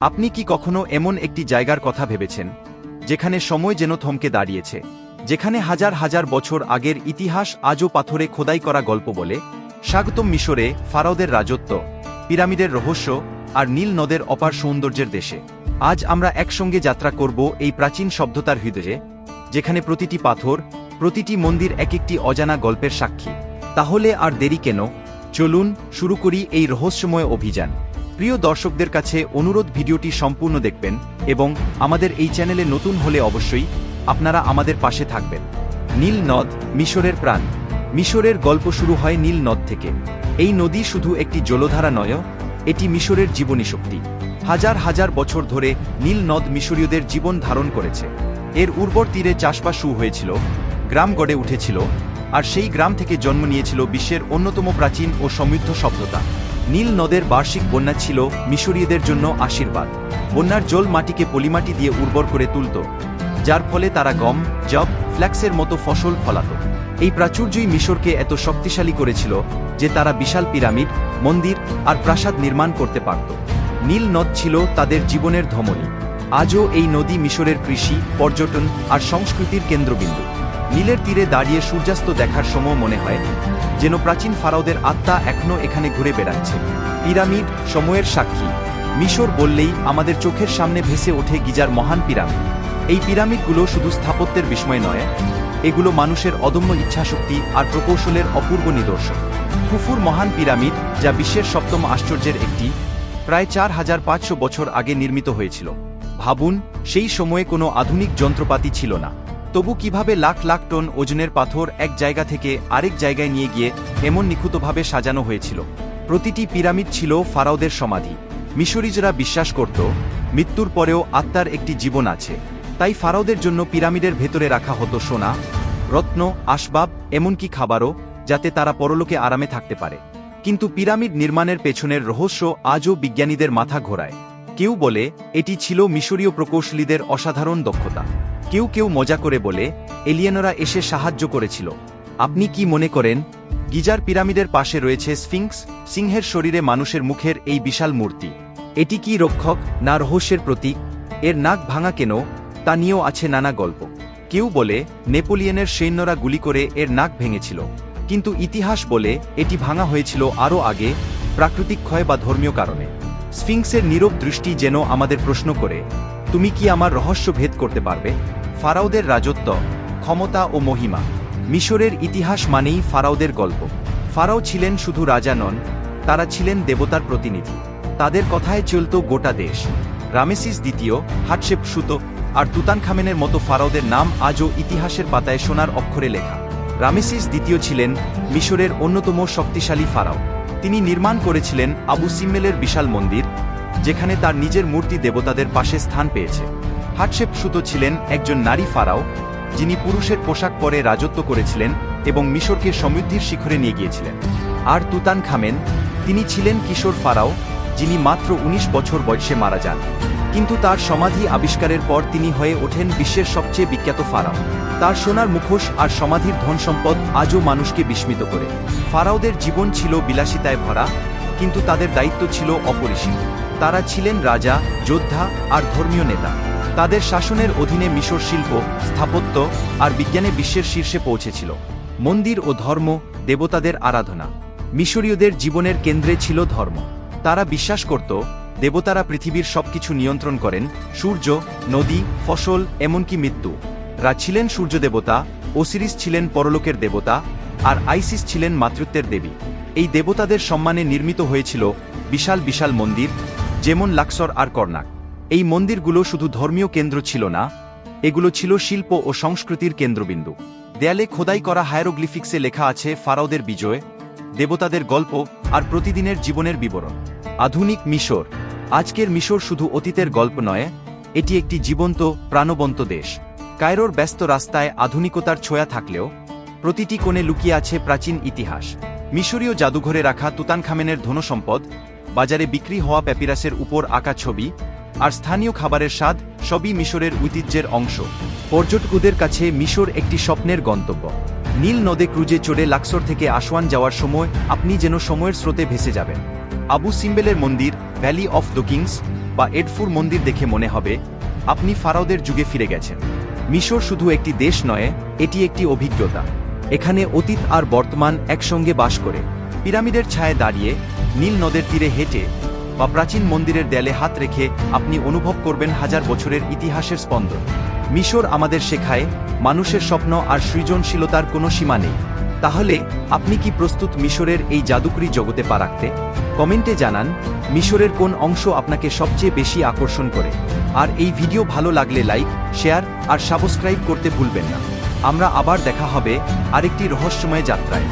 আপনি কি কখনো এমন একটি জায়গার কথা ভেবেছেন, যেখানে সময় যেন থমকে দাঁড়িয়েছে, যেখানে হাজার হাজার বছর আগের ইতিহাস আজও পাথরে খোদাই করা গল্প বলে? স্বাগতম মিশরে, ফারাওদের রাজত্ব, পিরামিডের রহস্য আর নীল নদের অপার সৌন্দর্যের দেশে। আজ আমরা একসঙ্গে যাত্রা করব এই প্রাচীন সভ্যতার হৃদয়ে, যেখানে প্রতিটি পাথর, প্রতিটি মন্দির এক একটি অজানা গল্পের সাক্ষী। তাহলে আর দেরি কেন? চলুন শুরু করি এই রহস্যময় অভিযান। প্রিয় দর্শকদের কাছে অনুরোধ ভিডিওটি সম্পূর্ণ দেখবেন এবং আমাদের এই চ্যানেলে নতুন হলে অবশ্যই আপনারা আমাদের পাশে থাকবেন। নীল নদ, মিশরের প্রাণ। মিশরের গল্প শুরু হয় নীল নদ থেকে। এই নদী শুধু একটি জলধারা নয়, এটি মিশরের জীবনী শক্তি হাজার হাজার বছর ধরে নীল নদ মিশরীয়দের জীবন ধারণ করেছে। এর উর্বর তীরে চাষবাস শুরু হয়েছিল, গ্রাম গড়ে উঠেছিল, আর সেই গ্রাম থেকে জন্ম নিয়েছিল বিশ্বের অন্যতম প্রাচীন ও সমৃদ্ধ সভ্যতা। নীল নদের বার্ষিক বন্যা ছিল মিশরীয়দের জন্য আশীর্বাদ। বন্যার জল মাটিকে পলিমাটি দিয়ে উর্বর করে তুলত, যার ফলে তারা গম জব ফ্ল্যাক্সের মতো ফসল ফলাত। এই প্রাচুর্যই মিশরকে এত শক্তিশালী করেছিল যে তারা বিশাল পিরামিড, মন্দির আর প্রাসাদ নির্মাণ করতে পারত। নীল নদ ছিল তাদের জীবনের ধমনী। আজও এই নদী মিশরের কৃষি, পর্যটন আর সংস্কৃতির কেন্দ্রবিন্দু। নীলের তীরে দাঁড়িয়ে সূর্যাস্ত দেখার সময় মনে হয়, যেন প্রাচীন ফারাওদের আত্মা এখনও এখানে ঘুরে বেড়াচ্ছে। পিরামিড সময়ের সাক্ষী। মিশর বললেই আমাদের চোখের সামনে ভেসে ওঠে গিজার মহান পিরামিড। এই পিরামিডগুলো শুধু স্থাপত্যের বিস্ময় নয়, এগুলো মানুষের অদম্য ইচ্ছাশক্তি আর প্রকৌশলের অপূর্ব নিদর্শন। খুফুর মহান পিরামিড, যা বিশ্বের সপ্তম আশ্চর্যের একটি, প্রায় চার হাজার পাঁচশো বছর আগে নির্মিত হয়েছিল। ভাবুন, সেই সময়ে কোনো আধুনিক যন্ত্রপাতি ছিল না। তবু কীভাবে লাখ লাখ টন ওজনের পাথর এক জায়গা থেকে আরেক জায়গায় নিয়ে গিয়ে এমন নিখুঁতভাবে সাজানো হয়েছিল। প্রতিটি পিরামিড ছিল ফারাওদের সমাধি। মিশরিজরা বিশ্বাস করত, মৃত্যুর পরেও আত্মার একটি জীবন আছে। তাই ফারাওদের জন্য পিরামিডের ভেতরে রাখা হতো সোনা, রত্ন, আসবাব, এমনকি খাবারও, যাতে তারা পরলোকে আরামে থাকতে পারে। কিন্তু পিরামিড নির্মাণের পেছনের রহস্য আজও বিজ্ঞানীদের মাথা ঘোরায়। কেউ বলে, এটি ছিল মিশরীয় প্রকৌশলীদের অসাধারণ দক্ষতা। কেউ কেউ মজা করে বলে, এলিয়েনরা এসে সাহায্য করেছিল। আপনি কি মনে করেন, গিজার পিরামিডের পাশে রয়েছে স্ফিংক্স সিংহের শরীরে মানুষের মুখের এই বিশাল মূর্তি? এটি কি রক্ষক না রহস্যের প্রতীক? এর নাক ভাঙা কেন? তা নিয়েও আছে নানা গল্প। কেউ বলে, নেপোলিয়নের সৈন্যরা গুলি করে এর নাক ভেঙেছিল। কিন্তু ইতিহাস বলে, এটি ভাঙা হয়েছিল আরও আগে, প্রাকৃতিক ক্ষয় বা ধর্মীয় কারণে। স্ফিংসের নীরব দৃষ্টি যেন আমাদের প্রশ্ন করে, তুমি কি আমার রহস্য ভেদ করতে পারবে? ফারাওদের রাজত্ব, ক্ষমতা ও মহিমা। মিশরের ইতিহাস মানেই ফারাওদের গল্প। ফারাও ছিলেন শুধু রাজা নন, তারা ছিলেন দেবতার প্রতিনিধি। তাদের কথায় চলত গোটা দেশ। রামেসিস দ্বিতীয়, হাটশেপ সুতো আর তুতানখামেনের মতো ফারাওদের নাম আজও ইতিহাসের পাতায় সোনার অক্ষরে লেখা। রামেসিস দ্বিতীয় ছিলেন মিশরের অন্যতম শক্তিশালী ফারাও। তিনি নির্মাণ করেছিলেন আবু সিম্মেলের বিশাল মন্দির, যেখানে তার নিজের মূর্তি দেবতাদের পাশে স্থান পেয়েছে। হাটশেপ সুতো ছিলেন একজন নারী ফারাও, যিনি পুরুষের পোশাক পরে রাজত্ব করেছিলেন এবং মিশরকে সমৃদ্ধির শিখরে নিয়ে গিয়েছিলেন। আর তুতান খামেন তিনি ছিলেন কিশোর ফারাও, যিনি মাত্র ১৯ বছর বয়সে মারা যান। কিন্তু তার সমাধি আবিষ্কারের পর তিনি হয়ে ওঠেন বিশ্বের সবচেয়ে বিখ্যাত ফারাও। তার সোনার মুখোশ আর সমাধির ধন সম্পদ আজও মানুষকে বিস্মিত করে। ফারাওদের জীবন ছিল বিলাসিতায় ভরা, কিন্তু তাদের দায়িত্ব ছিল অপরিসীম। তারা ছিলেন রাজা, যোদ্ধা আর ধর্মীয় নেতা। তাদের শাসনের অধীনে মিশর শিল্প, স্থাপত্য আর বিজ্ঞানে বিশ্বের শীর্ষে পৌঁছেছিল। মন্দির ও ধর্ম, দেবতাদের আরাধনা। মিশরীয়দের জীবনের কেন্দ্রে ছিল ধর্ম। তারা বিশ্বাস করত দেবতারা পৃথিবীর সবকিছু নিয়ন্ত্রণ করেন, সূর্য, নদী, ফসল, এমনকি মৃত্যু। রা ছিলেন সূর্য দেবতা, ওসিরিস ছিলেন পরলোকের দেবতা, আর আইসিস ছিলেন মাতৃত্বের দেবী। এই দেবতাদের সম্মানে নির্মিত হয়েছিল বিশাল বিশাল মন্দির, যেমন লাক্সর আর কর্নাক এই মন্দিরগুলো শুধু ধর্মীয় কেন্দ্র ছিল না, এগুলো ছিল শিল্প ও সংস্কৃতির কেন্দ্রবিন্দু। দেয়ালে খোদাই করা হায়ারোগ্লিফিক্সে লেখা আছে ফারাওদের বিজয়, দেবতাদের গল্প আর প্রতিদিনের জীবনের বিবরণ। আধুনিক মিশর আজকের মিশর শুধু অতীতের গল্প নয়, এটি একটি জীবন্ত, প্রাণবন্ত দেশ। কায়রোর ব্যস্ত রাস্তায় আধুনিকতার ছোঁয়া থাকলেও, প্রতিটি কোণে লুকিয়ে আছে প্রাচীন ইতিহাস। মিশরীয় জাদুঘরে রাখা তুতানখামেনের ধনসম্পদ, বাজারে বিক্রি হওয়া প্যাপিরাসের উপর আঁকা ছবি, আর স্থানীয় খাবারের স্বাদ সবই মিশরের ঐতিহ্যের অংশ। পর্যটকদের কাছে মিশর একটি স্বপ্নের গন্তব্য। নীল নদে ক্রুজে চড়ে লাক্সর থেকে আসওয়ান যাওয়ার সময় আপনি যেন সময়ের স্রোতে ভেসে যাবেন। আবু সিম্বেলের মন্দির ভ্যালি অফ দ্য কিংস বা এডফুর মন্দির দেখে মনে হবে, আপনি ফারাওদের যুগে ফিরে গেছেন। মিশর শুধু একটি দেশ নয়, এটি একটি অভিজ্ঞতা। এখানে অতীত আর বর্তমান একসঙ্গে বাস করে। পিরামিডের ছায়ে দাঁড়িয়ে, নীল নদের তীরে হেঁটে, বা প্রাচীন মন্দিরের দেয়ালে হাত রেখে আপনি অনুভব করবেন হাজার বছরের ইতিহাসের স্পন্দন। মিশর আমাদের শেখায়, মানুষের স্বপ্ন আর সৃজনশীলতার কোনো সীমা নেই। তাহলে, আপনি কি প্রস্তুত মিশরের এই জাদুকরি জগতে পা রাখতে? কমেন্টে জানান, মিশরের কোন অংশ আপনাকে সবচেয়ে বেশি আকর্ষণ করে। আর এই ভিডিও ভালো লাগলে লাইক, শেয়ার আর সাবস্ক্রাইব করতে ভুলবেন না। আমরা আবার দেখা হবে আরেকটি রহস্যময় যাত্রায়।